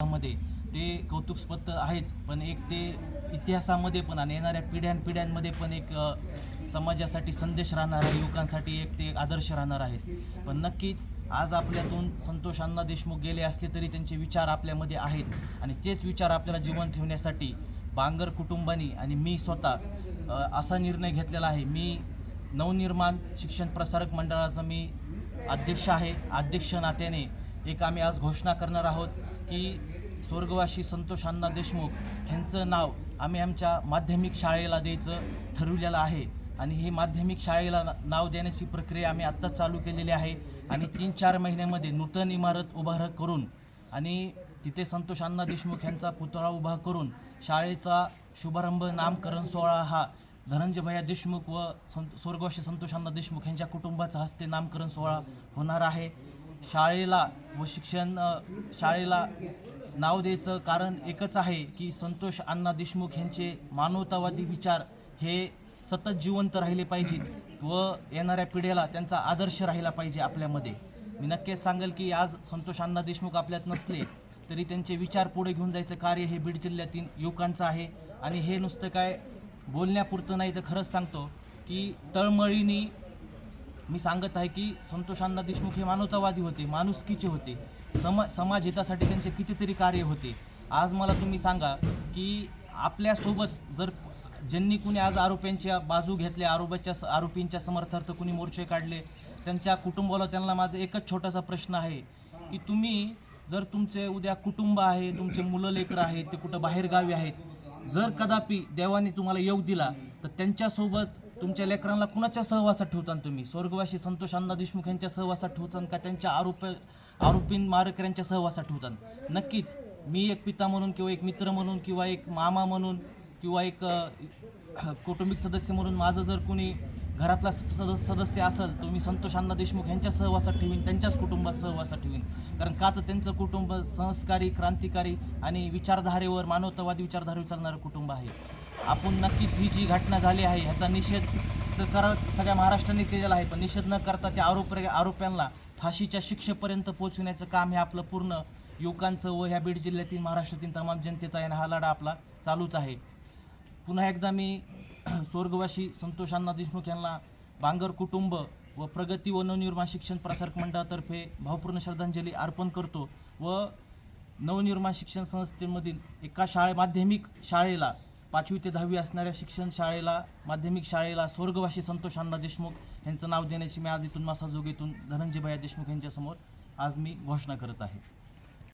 मध्ये ते कौतुकस्पद आहेच पण एक ते इतिहासामध्ये पण आणि येणाऱ्या पिढ्यानपिढ्यांमध्ये पण एक समाजासाठी संदेश राहणार आहे युवकांसाठी एक ते एक आदर्श राहणार आहेत. पण नक्कीच आज आपल्यातून संतोष अण्णा देशमुख गेले असले तरी त्यांचे विचार आपल्यामध्ये आहेत आणि तेच विचार आपल्याला जीवन ठेवण्यासाठी बांगर कुटुंबानी आणि मी स्वतः असा निर्णय घेतलेला आहे. मी नवनिर्माण शिक्षण प्रसारक मंडळाचा मी अध्यक्ष आहे. अध्यक्ष नात्याने एक आम्ही आज घोषणा करणार आहोत की स्वर्गवासी संतोष अण्णा देशमुख ह्यांचं नाव आम्ही आमच्या माध्यमिक शाळेला द्यायचं ठरवलेलं आहे. आणि ही माध्यमिक शाळेला ना- नाव देण्याची प्रक्रिया आम्ही आत्ताच चालू केलेली आहे. आणि तीन चार महिन्यामध्ये नूतन इमारत उभार करून आणि तिथे संतोष अण्णा देशमुख यांचा पुतळा उभा करून शाळेचा शुभारंभ नामकरण सोहळा हा धनंजयभया देशमुख व संत स्वर्गवासी संतोष अण्णा देशमुख यांच्या कुटुंबाचा हस्ते नामकरण सोहळा होणार आहे. शाळेला व शिक्षण शाळेला नाव द्यायचं कारण एकच आहे की संतोष अण्णा देशमुख यांचे मानवतावादी विचार हे सतत जिवंत राहिले पाहिजेत व येणाऱ्या पिढीला त्यांचा आदर्श राहिला पाहिजे आपल्यामध्ये. मी नक्कीच सांगेल की आज संतोष अण्णा देशमुख आपल्यात नसले तरी त्यांचे विचार पुढे घेऊन जायचं कार्य हे बीड जिल्ह्यातील युवकांचं आहे. आणि हे नुसतं काय बोलण्यापुरतं नाही तर खरंच सांगतो की तळमळीनी मी सांगत आहे की संतोषांना देशमुख हे मानवतावादी होते माणुसकीचे होते. समा समाज हितासाठी त्यांचे कितीतरी कार्य होते. आज मला तुम्ही सांगा की आपल्यासोबत जर ज्यांनी कुणी आज आरोप्यांच्या बाजू घेतल्या आरोपाच्या आरोपींच्या समर्थार्थ कुणी मोर्चे काढले त्यांच्या कुटुंबाला त्यांना माझा एकच छोटासा प्रश्न आहे की तुम्ही जर तुमचे उद्या कुटुंब आहे तुमचे मुलं लेकरं आहेत ते कुठं बाहेरगावी आहेत जर कदापि देवाने तुम्हाला योग दिला तर त्यांच्यासोबत तुमच्या लेकरांना कुणाच्या सहवासात ठेवता तुम्ही? स्वर्गवासी संतोष अण्णा देशमुख यांच्या सहवासात ठेवता का त्यांच्या आरोप आरोपी मारकऱ्यांच्या सहवासात ठेवतात नक्कीच. मी एक पिता म्हणून किंवा एक मित्र म्हणून किंवा एक मामा म्हणून किंवा एक कौटुंबिक सदस्य म्हणून माझं जर कोणी घरातला सद सदस्य असेल तर मी संतोष अण्णा देशमुख यांच्या सहवासात ठेवीन त्यांच्याच कुटुंबात सहवासात ठेवीन. कारण का तर त्यांचं कुटुंब संस्कारी क्रांतिकारी आणि विचारधारेवर मानवतावादी विचारधारेवर चालणारं कुटुंब आहे. आपण नक्कीच ही जी घटना झाली आहे ह्याचा निषेध तर करत सगळ्या महाराष्ट्राने केलेला आहे पण निषेध न करता त्या आरोप आरोप्यांना फाशीच्या शिक्षेपर्यंत पोहोचवण्याचं काम हे आपलं पूर्ण युवकांचं व ह्या बीड जिल्ह्यातील महाराष्ट्रातील तमाम जनतेचा आहे आणि हा लढा आपला चालूच आहे. पुन्हा एकदा मी स्वर्गवासी संतोष अण्णा देशमुख यांना बांगर कुटुंब व प्रगती व नवनिर्माण शिक्षण प्रसारक मंडळातर्फे भावपूर्ण श्रद्धांजली अर्पण करतो व नवनिर्माण शिक्षण संस्थेमधील एका शाळे माध्यमिक शाळेला पाचवी ते दहावी असणाऱ्या शिक्षण शाळेला माध्यमिक शाळेला स्वर्गवासी संतोष अण्णा देशमुख यांचं नाव देण्याची मी आज इथून मासाजोग इथून धनंजय भैया देशमुख यांच्यासमोर आज मी घोषणा करत आहे.